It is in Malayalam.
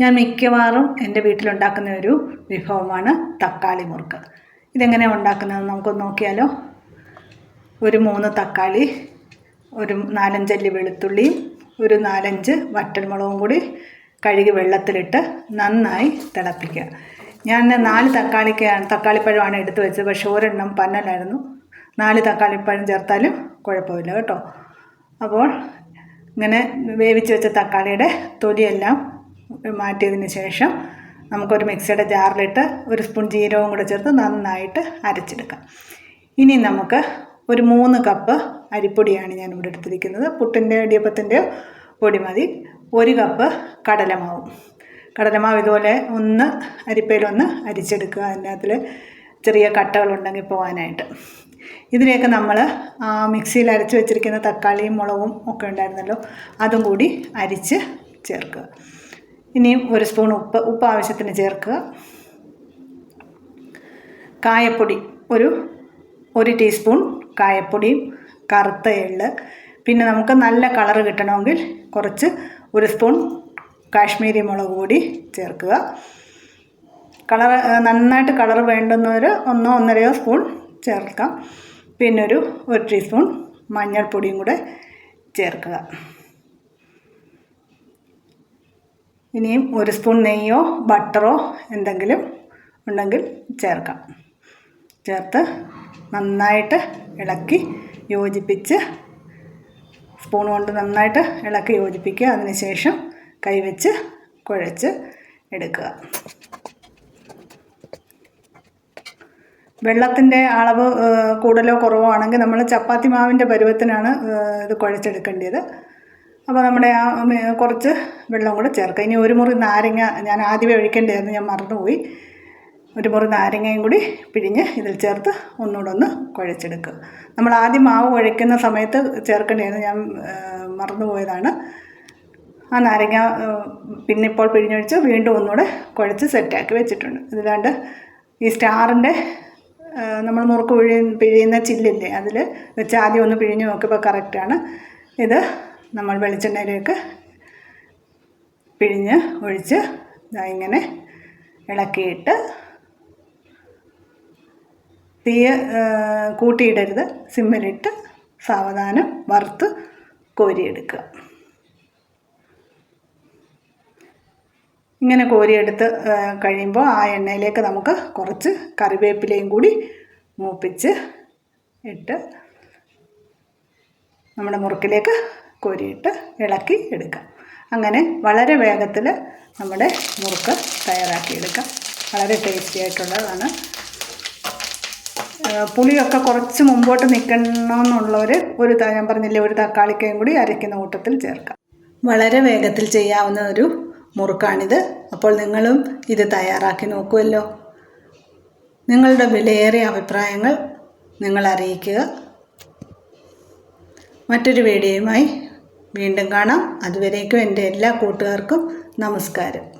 ഞാൻ മിക്കവാറും എന്റെ വീട്ടിലുണ്ടാക്കുന്ന ഒരു വിഭവമാണ് തക്കാളി മുറുക്ക്. ഇതെങ്ങനെയാണ് ഉണ്ടാക്കുന്നത് നമുക്കൊന്ന് നോക്കിയാലോ? ഒരു മൂന്ന് തക്കാളി ഒരു നാലഞ്ചല്ലി വെളുത്തുള്ളി ഒരു നാലഞ്ച് വറ്റൽമുളകും കൂടി കഴുകി വെള്ളത്തിലിട്ട് നന്നായി തിളപ്പിക്കുക. ഞാൻ നാല് തക്കാളിക്കാണ് തക്കാളിപ്പഴമാണ് എടുത്തു വെച്ചത്. പക്ഷേ ഒരെണ്ണം പന്നലായിരുന്നു. നാല് തക്കാളിപ്പഴം ചേർത്താലും കുഴപ്പമില്ല കേട്ടോ. അപ്പോൾ ഇങ്ങനെ വേവിച്ച് വെച്ച തക്കാളിയുടെ തൊലിയെല്ലാം മാറ്റിയതിന് ശേഷം നമുക്കൊരു മിക്സിയുടെ ജാറിലിട്ട് ഒരു സ്പൂൺ ജീരകവും കൂടെ ചേർത്ത് നന്നായിട്ട് അരച്ചെടുക്കാം. ഇനി നമുക്ക് ഒരു മൂന്ന് കപ്പ് അരിപ്പൊടിയാണ് ഞാൻ ഇവിടെ എടുത്തിരിക്കുന്നത്. പുട്ടിന്റെ ഇടിയപ്പത്തിന്റെ പൊടി മതി. ഒരു കപ്പ് കടലമാവും. കടലമാവ് ഇതുപോലെ ഒന്ന് അരിപ്പയിലൊന്ന് അരിച്ചെടുക്കുക. അതിനകത്തിൽ ചെറിയ കട്ടകളുണ്ടെങ്കിൽ പോകാനായിട്ട് ഇതിലേക്ക് നമ്മൾ മിക്സിയിൽ അരച്ച് വെച്ചിരിക്കുന്ന തക്കാളിയും മുളകും ഒക്കെ ഉണ്ടായിരുന്നല്ലോ അതും കൂടി അരിച്ച് ചേർക്കുക. ഇനിയും ഒരു സ്പൂൺ ഉപ്പ് ഉപ്പ് ആവശ്യത്തിന് ചേർക്കുക. കായപ്പൊടി ഒരു ഒരു ടീസ്പൂൺ കായപ്പൊടിയും കറുത്ത എള്ള്. പിന്നെ നമുക്ക് നല്ല കളർ കിട്ടണമെങ്കിൽ കുറച്ച് ഒരു സ്പൂൺ കാശ്മീരി മുളക് പൊടി ചേർക്കുക. കളർ നന്നായിട്ട് കളർ വേണ്ടുന്നവർ ഒന്നോ ഒന്നരയോ സ്പൂൺ ചേർക്കാം. പിന്നൊരു ഒരു ടീസ്പൂൺ മഞ്ഞൾപ്പൊടിയും കൂടെ ചേർക്കുക. ഇനിയും ഒരു സ്പൂൺ നെയ്യോ ബട്ടറോ എന്തെങ്കിലും ഉണ്ടെങ്കിൽ ചേർക്കാം. ചേർത്ത് നന്നായിട്ട് ഇളക്കി യോജിപ്പിച്ച് സ്പൂൺ കൊണ്ട് നന്നായിട്ട് ഇളക്കി യോജിപ്പിക്കുക. അതിനുശേഷം കൈവച്ച് കുഴച്ച് എടുക്കുക. വെള്ളത്തിന്റെ അളവ് കൂടുതലോ കുറവോ ആണെങ്കിൽ നമ്മൾ ചപ്പാത്തി മാവിന്റെ പരുവത്തിനാണ് ഇത് കുഴച്ചെടുക്കേണ്ടത്. അപ്പോൾ നമ്മുടെ ആ കുറച്ച് വെള്ളം കൂടെ ചേർക്കുക ഇനി ഒരു മുറി നാരങ്ങ ഞാൻ ആദ്യമേ ഒഴിക്കേണ്ടതായിരുന്നു ഞാൻ മറന്നുപോയി. ഒരു മുറി നാരങ്ങയും കൂടി പിഴിഞ്ഞ് ഇതിൽ ചേർത്ത് ഒന്നുകൂടെ ഒന്ന് കുഴച്ചെടുക്കുക. നമ്മൾ ആദ്യം മാവ് കുഴയ്ക്കുന്ന സമയത്ത് ചേർക്കേണ്ടതായിരുന്നു ഞാൻ മറന്നുപോയതാണ്. ആ നാരങ്ങ പിന്നെ ഇപ്പോൾ പിഴിഞ്ഞൊഴിച്ച് വീണ്ടും ഒന്നുകൂടെ കുഴച്ച് സെറ്റാക്കി വെച്ചിട്ടുണ്ട്. ഇതിലാണ്ട് ഈ സ്റ്റാറിന്റെ നമ്മൾ മുറുക്ക് പിഴി പിഴിയുന്ന ചില്ലില്ലേ അതിൽ വെച്ച് ആദ്യം ഒന്ന് പിഴിഞ്ഞ് നോക്കിയപ്പോൾ കറക്റ്റാണ്. ഇത് നമ്മൾ വെളിച്ചെണ്ണയിലേക്ക് പിഴിഞ്ഞ് ഒഴിച്ച് ഇങ്ങനെ ഇളക്കിയിട്ട് തീ കൂട്ടിയിടരുത്. സിമ്മിലിട്ട് സാവധാനം വറുത്ത് കോരിയെടുക്കുക. ഇങ്ങനെ കോരിയെടുത്ത് കഴിയുമ്പോൾ ആ എണ്ണയിലേക്ക് നമുക്ക് കുറച്ച് കറിവേപ്പിലയും കൂടി മൂപ്പിച്ച് ഇട്ട് നമ്മുടെ മുറുക്കിലേക്ക് കോരിയിട്ട് ഇളക്കി എടുക്കാം. അങ്ങനെ വളരെ വേഗത്തിൽ നമ്മുടെ മുറുക്ക് തയ്യാറാക്കിയെടുക്കാം വളരെ ടേസ്റ്റി ആയിട്ടുള്ളതാണ്. പുളിയൊക്കെ കുറച്ച് മുമ്പോട്ട് നിൽക്കണമെന്നുള്ളവർ ഒരു ഞാൻ പറഞ്ഞില്ലേ ഒരു തക്കാളിക്കയും കൂടി അരയ്ക്കുന്ന കൂട്ടത്തിൽ ചേർക്കാം. വളരെ വേഗത്തിൽ ചെയ്യാവുന്ന ഒരു മുറുക്കാണിത്. അപ്പോൾ നിങ്ങളും ഇത് തയ്യാറാക്കി നോക്കുമല്ലോ നിങ്ങളുടെ വിലയേറിയ അഭിപ്രായങ്ങൾ നിങ്ങൾ അറിയിക്കുക. മറ്റൊരു വീഡിയോയുമായി വീണ്ടും കാണാം. അതുവരേക്കും എന്റെ എല്ലാ കൂട്ടുകാർക്കും നമസ്കാരം.